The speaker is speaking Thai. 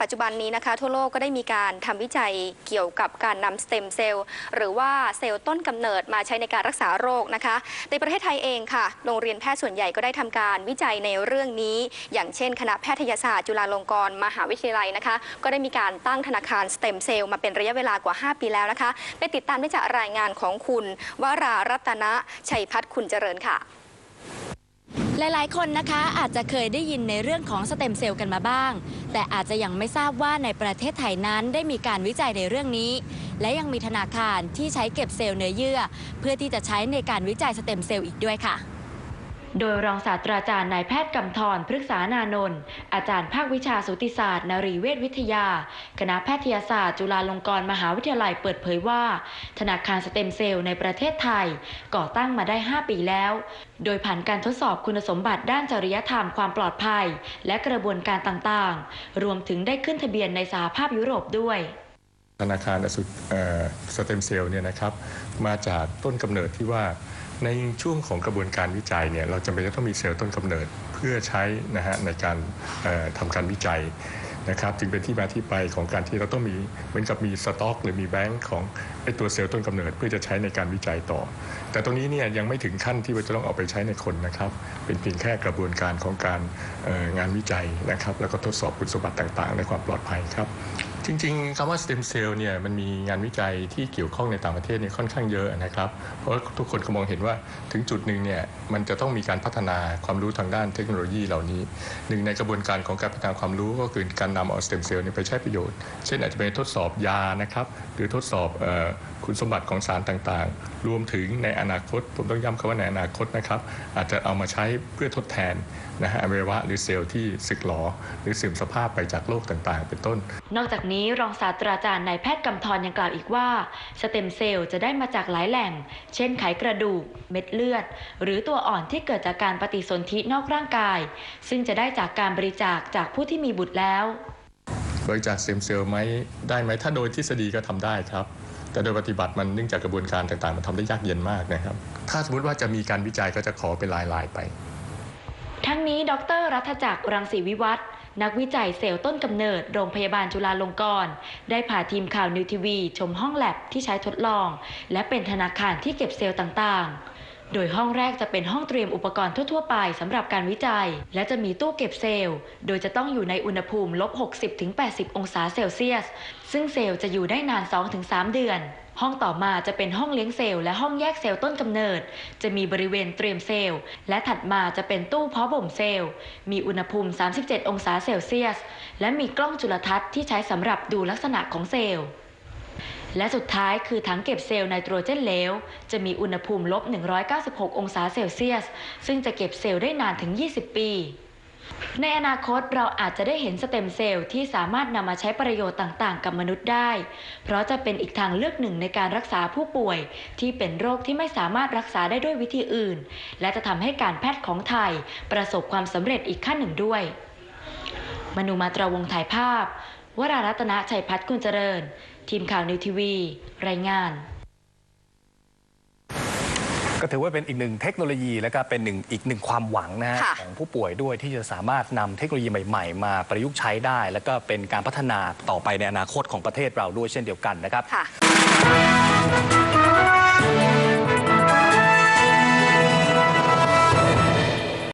ปัจจุบันนี้นะคะทั่วโลกก็ได้มีการทำวิจัยเกี่ยวกับการนำสเต็มเซลล์หรือว่าเซลล์ต้นกำเนิดมาใช้ในการรักษาโรคนะคะในประเทศไทยเองค่ะ โรงเรียนแพทย์ส่วนใหญ่ก็ได้ทำการวิจัยในเรื่องนี้ อย่างเช่น คณะแพทยศาสตร์จุฬาลงกรณ์มหาวิทยาลัยนะคะ ก็ได้มีการตั้งธนาคารสเต็มเซลล์มาเป็นระยะเวลากว่า 5 ปีแล้วนะคะไปติดตามได้จากรายงานของคุณวรารัตนะชัยพัฒน์คุณเจริญค่ะ หลายๆ คนนะคะอาจจะเคยได้ยินในเรื่องของสเต็มเซลล์กันมาบ้าง แต่อาจจะยังไม่ทราบว่าในประเทศไทยนั้นได้มีการวิจัยในเรื่องนี้ และยังมีธนาคารที่ใช้เก็บเซลล์เนื้อเยื่อ เพื่อที่จะใช้ในการวิจัยสเต็มเซลล์อีกด้วยค่ะ โดยรองศาสตราจารย์นายแพทย์กำธรพฤกษานานนท์อาจารย์ภาควิชาสูติศาสตร์นรีเวชวิทยา คณะแพทยศาสตร์ จุฬาลงกรณ์มหาวิทยาลัยเปิดเผยว่า ธนาคารสเต็มเซลล์ในประเทศไทย ก่อตั้งมาได้ 5 ปีแล้ว โดยผ่านการทดสอบคุณสมบัติด้านจริยธรรมความปลอดภัย และกระบวนการต่างๆ รวมถึงได้ขึ้นทะเบียนในสหภาพยุโรปด้วยธนาคารสเอ่อสเต็มเซลล์เนี่ยนะครับมาจากต้นกำเนิดที่ว่า ในช่วงของกระบวนการวิจัยเนี่ยเราจำเป็นจะต้องมีเซลล์ต้นกำเนิดเพื่อใช้นะฮะในการเอ่อทำการวิจัยนะครับจึงเป็นที่มาที่ไปของการที่เราต้องมีเหมือนกับมีสต็อก หรือมีแบงค์ของไอตัวเซลล์ต้นกำเนิดเพื่อจะใช้ในการวิจัยต่อ แต่ตรงนี้เนี่ยยังไม่ถึงขั้นที่ว่าจะต้องเอาไปใช้ในคนนะครับ เป็นเพียงแค่กระบวนการของการงานวิจัยนะครับ แล้วก็ทดสอบคุณสมบัติต่างๆ ในความปลอดภัยครับ จริงๆคำว่าสเต็มเซลล์เนี่ยมันมีงานวิจัยที่เกี่ยวข้องในต่างประเทศเนี่ยค่อนข้างเยอะนะครับ เพราะว่าทุกคนก็มองเห็นว่าถึงจุดหนึ่งเนี่ยมันจะต้องมีการพัฒนาความรู้ทางด้านเทคโนโลยีเหล่านี้หนึ่งในกระบวนการของการพัฒนาความรู้ก็คือการนำเอาสเต็มเซลล์ไปใช้ประโยชน์ เช่นอาจจะเป็นทดสอบยานะครับหรือทดสอบออคุณสมบัติของสารต่างๆ รวมถึงในอนาคต ผมต้องย้ำคำว่าในอนาคตนะครับอาจจะเอามาใช้เพื่อทดแทนนะฮะอวัยวะหรือเซลล์ที่สึกหรอหรือเสื่อมสภาพไปจากโรคต่างๆ เป็นต้น นอกจากนี้รองศาสตราจารย์นายแพทย์กำธรยังกล่าวอีกว่า สเต็มเซลล์จะได้มาจากหลายแหล่ง เช่นไขกระดูก เม็ดเลือด หรือตัวอ่อนที่เกิดจากการปฏิสนธินอกร่างกาย ซึ่งจะได้จากการบริจาคจากผู้ที่มีบุตรแล้ว บริจาคสเต็มเซลล์ไหมได้ไหมถ้าโดยทฤษฎีก็ทำได้ครับ แต่โดยปฏิบัติมันเนื่องจากกระบวนการต่างๆ มันทำได้ยากเย็นมากนะครับ ถ้าสมมติว่าจะมีการวิจัยก็จะขอเป็นลายๆไป ทั้งนี้ดร รัฐจักรรังสีวิวัฒน์ นักวิจัยเซลล์ต้นกำเนิดโรงพยาบาลจุฬาลงกรณ์ได้พาทีมข่าวนิวทีวี ชมห้องแลบที่ใช้ทดลอง และเป็นธนาคารที่เก็บเซลล์ต่างๆ โดยห้องแรกจะเป็นห้องเตรียมอุปกรณ์ทั่ว ๆ ไปสำหรับการวิจัย และจะมีตู้เก็บเซลล์ โดยจะต้องอยู่ในอุณหภูมิลบ 60-80 องศาเซลเซียส ซึ่งเซลล์จะอยู่ได้นาน 2-3 เดือน ห้องต่อมาจะเป็นห้องเลี้ยงเซลล์และห้องแยกเซลล์ต้นกำเนิด จะมีบริเวณเตรียมเซลล์ และถัดมาจะเป็นตู้เพาะบ่มเซลล์ มีอุณหภูมิ 37 องศาเซลเซียส และมีกล้องจุลทรรศน์ที่ใช้สำหรับดูลักษณะของเซลล์ และสุดท้ายคือถังเก็บเซลล์ไนโตรเจนเหลว จะมีอุณหภูมิลบ 196 องศาเซลเซียส ซึ่งจะเก็บเซลล์ได้นานถึง 20 ปีในอนาคตเราอาจจะได้เห็นสเต็มเซลล์ที่สามารถนำมาใช้ประโยชน์ต่างๆ กับมนุษย์ได้ เพราะจะเป็นอีกทางเลือกหนึ่งในการรักษาผู้ป่วย ที่เป็นโรคที่ไม่สามารถรักษาได้ด้วยวิธีอื่น และจะทำให้การแพทย์ของไทย ประสบความสำเร็จอีกขั้นหนึ่งด้วย มนุมาตราวงถ่ายภาพ วรารัตนชัยพัฒน์กุลเจริญ ทีมข่าวนิวทีวี รายงาน ก็ถือว่าเป็นอีกหนึ่งเทคโนโลยีและก็เป็นหนึ่งอีกหนึ่งความหวังนะฮะค่ะของผู้ป่วยด้วยที่จะสามารถนำเทคโนโลยีใหม่ๆ มาประยุกต์ใช้ได้ แล้วก็เป็นการพัฒนาต่อไปในอนาคตของประเทศเราด้วยเช่นเดียวกันนะครับ ค่ะ